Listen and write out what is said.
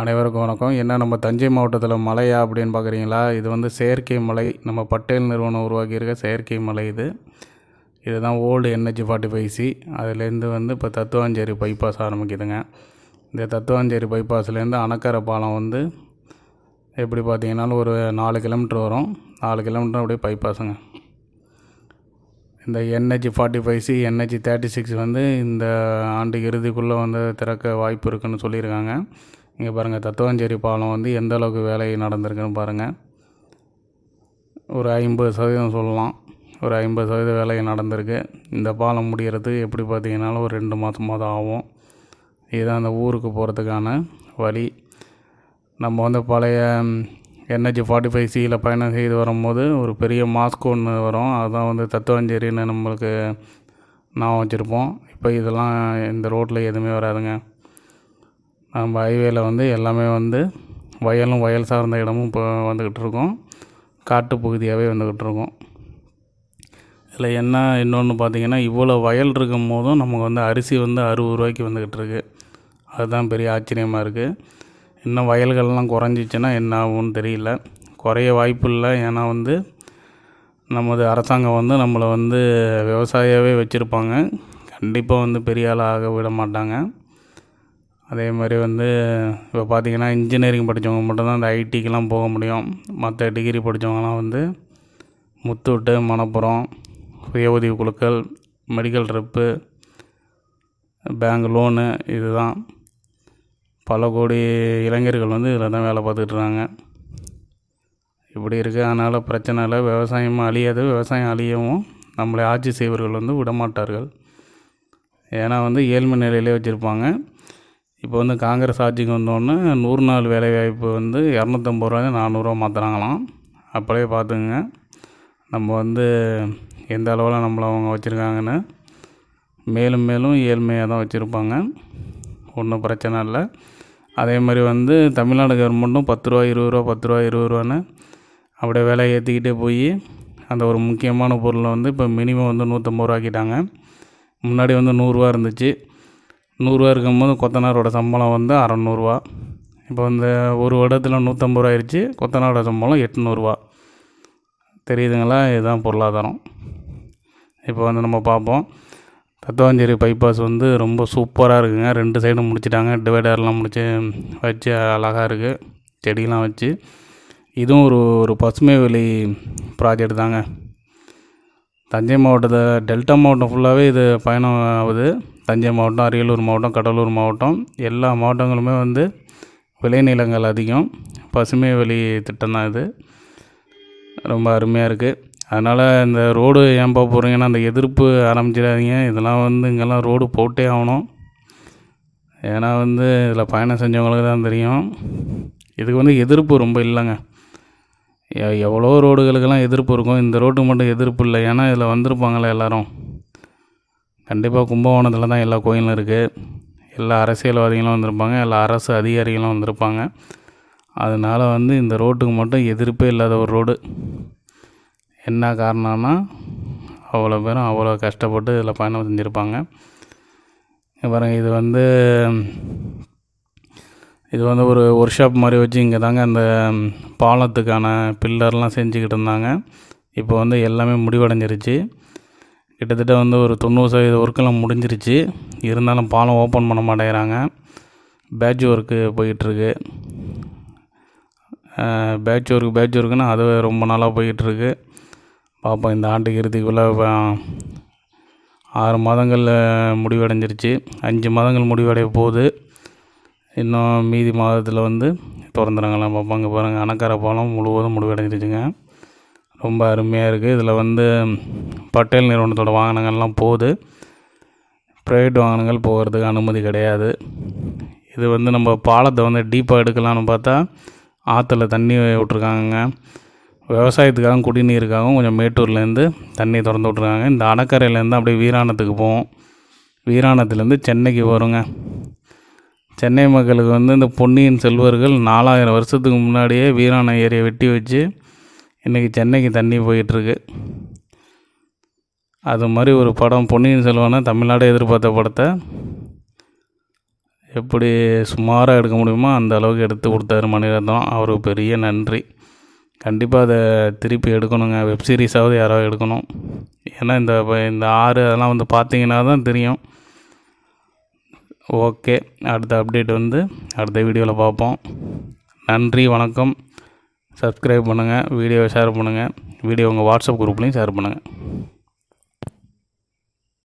அனைவருக்கும் வணக்கம். என்ன நம்ம தஞ்சை மாவட்டத்தில் மலையா அப்படின்னு பார்க்குறீங்களா இது வந்து செயற்கை மலை. நம்ம பட்டேல் நிறுவனம் உருவாக்கியிருக்க செயற்கை மலை இது. இதுதான் old NH forty five C அதுலேருந்து வந்து இப்போ தத்துவாஞ்சேரி பைபாஸ் ஆரம்பிக்குதுங்க. இந்த தத்துவாஞ்சேரி பைபாஸ்லேருந்து அணக்கரை பாலம் வந்து எப்படி பார்த்தீங்கன்னாலும் ஒரு நாலு கிலோமீட்டர் வரும். நாலு கிலோமீட்டர் அப்படியே பைபாஸுங்க இந்த NH forty five C NH thirty six வந்து இந்த ஆண்டு இறுதிக்குள்ளே வந்து திறக்க வாய்ப்பு இருக்குன்னு சொல்லியிருக்காங்க. இங்கே பாருங்கள் தத்துவஞ்சேரி பாலம் வந்து எந்த அளவுக்கு வேலை நடந்திருக்குன்னு பாருங்கள் ஒரு ஐம்பது சதவீதம் சொல்லலாம். ஒரு ஐம்பது சதவீத வேலை நடந்திருக்கு. இந்த பாலம் முடிகிறது எப்படி பார்த்தீங்கன்னாலும் ஒரு ரெண்டு மாதமாக தான் ஆகும். இதுதான் அந்த ஊருக்கு போகிறதுக்கான வழி. நம்ம வந்து பழைய என்ஹெச் ஃபார்ட்டி ஃபைவ் சியில் பயணம் செய்து வரும்போது ஒரு பெரிய மாஸ்க் ஒன்று வரும். அதுதான் வந்து தத்துவஞ்சேரின்னு நம்மளுக்கு நான் வச்சுருப்போம். இப்போ இதெல்லாம் இந்த ரோட்டில் எதுவுமே வராதுங்க. நம்ம ஹைவேல வந்து எல்லாமே வந்து வயலும் வயல் சார்ந்த இடமும் இப்போ வந்துக்கிட்டு இருக்கோம். காட்டு பகுதியாகவே வந்துக்கிட்டு இருக்கோம். இதில் என்ன இன்னொன்று பார்த்தீங்கன்னா இவ்வளோ வயல் இருக்கும் போதும் நமக்கு வந்து அரிசி வந்து அறுபது ரூபாய்க்கு வந்துக்கிட்டு இருக்கு. அதுதான் பெரிய ஆச்சரியமாக இருக்குது இன்னும் வயல்கள்லாம் குறைஞ்சிச்சின்னா என்ன ஆகும்னு தெரியல. குறைய வாய்ப்பு இல்லை. ஏன்னா வந்து நமது அரசாங்கம் வந்து நம்மளை வந்து விவசாயியாகவே வச்சுருப்பாங்க. கண்டிப்பாக வந்து பெரிய ஆளாக ஆக விட மாட்டாங்க. அதே மாதிரி வந்து இப்போ பார்த்தீங்கன்னா இன்ஜினியரிங் படித்தவங்க மட்டும்தான் இந்த ஐடிக்கெலாம் போக முடியும். மற்ற டிகிரி படித்தவங்கலாம் வந்து முத்தூட்டு மணப்புறம் சுய உதவி குழுக்கள் மெடிக்கல் ரெப்பு பேங்க் லோனு இதுதான். பல கோடி இளைஞர்கள் வந்து இதில் தான் வேலை பார்த்துட்ருக்காங்க இப்படி இருக்குது அதனால் பிரச்சனை இல்லை. விவசாயம் அழியாது. விவசாயம் அழியவும் நம்மளை ஆட்சி செய்வர்கள் வந்து விடமாட்டார்கள். ஏன்னா வந்து ஏழ்மை நிலையிலே வச்சுருப்பாங்க. இப்போ வந்து காங்கிரஸ் ஆட்சிக்கு வந்தோடனே நூறு நாள் வேலைவாய்ப்பு வந்து இரநூத்தம்பது ரூபாய் நானூறுரூவா மாற்றுறாங்களாம் அப்படியே பார்த்துங்க நம்ம வந்து எந்த அளவில் நம்மளை அவங்க வச்சுருக்காங்கன்னு மேலும் மேலும் ஏழ்மையாக தான் வச்சுருப்பாங்க. ஒன்றும் பிரச்சனை இல்லை. அதே மாதிரி வந்து தமிழ்நாடு கவர்மெண்ட்டும் பத்து ரூபா இருபது ரூபா பத்து ரூபா இருபது ரூபான்னு அப்படியே விலை ஏற்றிக்கிட்டே போய் அந்த ஒரு முக்கியமான பொருளை வந்து இப்போ மினிமம் வந்து நூற்றம்பது ரூபா ஆக்கிட்டாங்க. முன்னாடி வந்து நூறுரூவா இருந்துச்சு. நூறுரூவா இருக்கும்போது கொத்தனாரோட சம்பளம் வந்து அறநூறுவா. இப்போ இந்த ஒரு வருடத்தில் நூற்றம்பது ரூபா ஆயிடுச்சு கொத்தனாரோட சம்பளம் எட்நூறுவா. தெரியுதுங்களா? இதுதான் பொருளாதாரம். இப்போ வந்து நம்ம பார்ப்போம். தத்துவாஞ்சேரி பைபாஸ் வந்து ரொம்ப சூப்பராக இருக்குங்க. ரெண்டு சைடும் முடிச்சிட்டாங்க. டிவைடர்லாம் முடிச்சு வச்சு அழகாக இருக்குது செடிலாம் வச்சு. இதுவும் ஒரு ஒரு பசுமை வெளி ப்ராஜெக்ட் தாங்க. தஞ்சை மாவட்டத்தை டெல்டா மாவட்டம் ஃபுல்லாகவே இது பயணம் ஆகுது. தஞ்சை மாவட்டம் அரியலூர் மாவட்டம் கடலூர் மாவட்டம் எல்லா மாவட்டங்களுமே வந்து விளைநிலங்கள் அதிகம். பசுமை வெளி திட்டம் தான் இது. ரொம்ப அருமையாக இருக்குது அதனால் இந்த ரோடு ஏன் போக போகிறீங்கன்னா அந்த எதிர்ப்பு ஆரம்பிச்சிடாதீங்க. இதெல்லாம் வந்து இங்கெல்லாம் ரோடு போட்டே ஆகணும். ஏன்னா வந்து இதில் பயணம் செஞ்சவங்களுக்கு தான் தெரியும். இதுக்கு வந்து எதிர்ப்பு ரொம்ப இல்லைங்க. எவ்வளோ ரோடுகளுக்கெல்லாம் எதிர்ப்பு இருக்கும். இந்த ரோட்டுக்கு மட்டும் எதிர்ப்பு இல்லை. ஏன்னா இதில் வந்திருப்பாங்களே எல்லோரும். கண்டிப்பாக கும்பகோணத்தில் தான் எல்லா கோயிலும் இருக்குது எல்லா அரசியல்வாதிகளும் வந்திருப்பாங்க எல்லா அரசு அதிகாரிகளும் வந்திருப்பாங்க. அதனால் வந்து இந்த ரோட்டுக்கு மட்டும் எதிர்ப்பே இல்லாத ஒரு ரோடு. என்ன காரணம்னா அவ்வளோ பேரும் அவ்வளோ கஷ்டப்பட்டு இதில் பயணம் செஞ்சுருப்பாங்க. அப்புறம் இது வந்து இது வந்து ஒரு ஒர்க் ஷாப் மாதிரி வச்சு இங்கே தாங்க அந்த பாலத்துக்கான பில்லர்லாம் செஞ்சுக்கிட்டு இருந்தாங்க. இப்போ வந்து எல்லாமே முடிவடைஞ்சிருச்சு. கிட்டத்தட்ட வந்து ஒரு தொண்ணூறு சதவீத ஒர்க்கெல்லாம் முடிஞ்சிருச்சு. இருந்தாலும் பாலம் ஓப்பன் பண்ண மாட்டேங்கிறாங்க. பேட்ச் ஒர்க்கு போயிட்டுருக்கு. பேட்ச் ஒர்க் பேட்ச் ஒர்க்குன்னு அது ரொம்ப நாளாக போயிட்டுருக்கு. பார்ப்போம் இந்த ஆண்டுக்கு இறுதிக்குள்ளே ஆறு மாதங்கள் முடிவடைஞ்சிருச்சு. அஞ்சு மாதங்கள் முடிவடைய போகுது. இன்னும் மீதி மாதத்தில் வந்து திறந்துறாங்களாம் பார்ப்பாங்க பாருங்கள் அணக்கரை பாலம் முழுவதும் முடிவடைஞ்சிருச்சுங்க. ரொம்ப அருமையாக இருக்குது இதில் வந்து பட்டேல் நிறுவனத்தோட வாகனங்கள்லாம் போகுது. ப்ரைவேட் வாகனங்கள் போகிறதுக்கு அனுமதி கிடையாது. இது வந்து நம்ம பாலத்தை வந்து டீப்பாக எடுக்கலாம்னு பார்த்தா ஆற்றுல தண்ணி விட்ருக்காங்கங்க விவசாயத்துக்காகவும் குடிநீருக்காகவும் கொஞ்சம் மேட்டூர்லேருந்து தண்ணி திறந்து விட்ருக்காங்க இந்த அணக்கரையிலேருந்து அப்படியே வீராணத்துக்கு போவோம். வீராணத்துலேருந்து சென்னைக்கு வருங்க. சென்னை மக்களுக்கு வந்து இந்த பொன்னியின் செல்வர்கள் நாலாயிரம் வருஷத்துக்கு முன்னாடியே வீராணம் ஏரியை வெட்டி வச்சு இன்றைக்கி சென்னைக்கு தண்ணி போயிட்டுருக்கு. அது மாதிரி ஒரு படம் பொன்னியின் செல்வனை தமிழ்நாடு எதிர்பார்த்த படத்தை எப்படி சுமாராக எடுக்க முடியுமோ அந்த அளவுக்கு எடுத்து கொடுத்தாரு மணிரத்னம். அவருக்கு பெரிய நன்றி. கண்டிப்பாக அதை திருப்பி எடுக்கணுங்க. வெப் சீரிஸாவது யாராவது எடுக்கணும். ஏன்னா இந்த இந்த ஆறு அதெல்லாம் வந்து பார்த்தீங்கன்னா தான் தெரியும். ஓகே. அடுத்த அப்டேட் வந்து அடுத்த வீடியோவில் பார்ப்போம். நன்றி வணக்கம். சப்ஸ்கிரைப் பண்ணுங்கள் வீடியோவை ஷேர் பண்ணுங்கள் வீடியோ உங்கள் வாட்ஸ்அப் குரூப்லேயும் ஷேர் பண்ணுங்கள்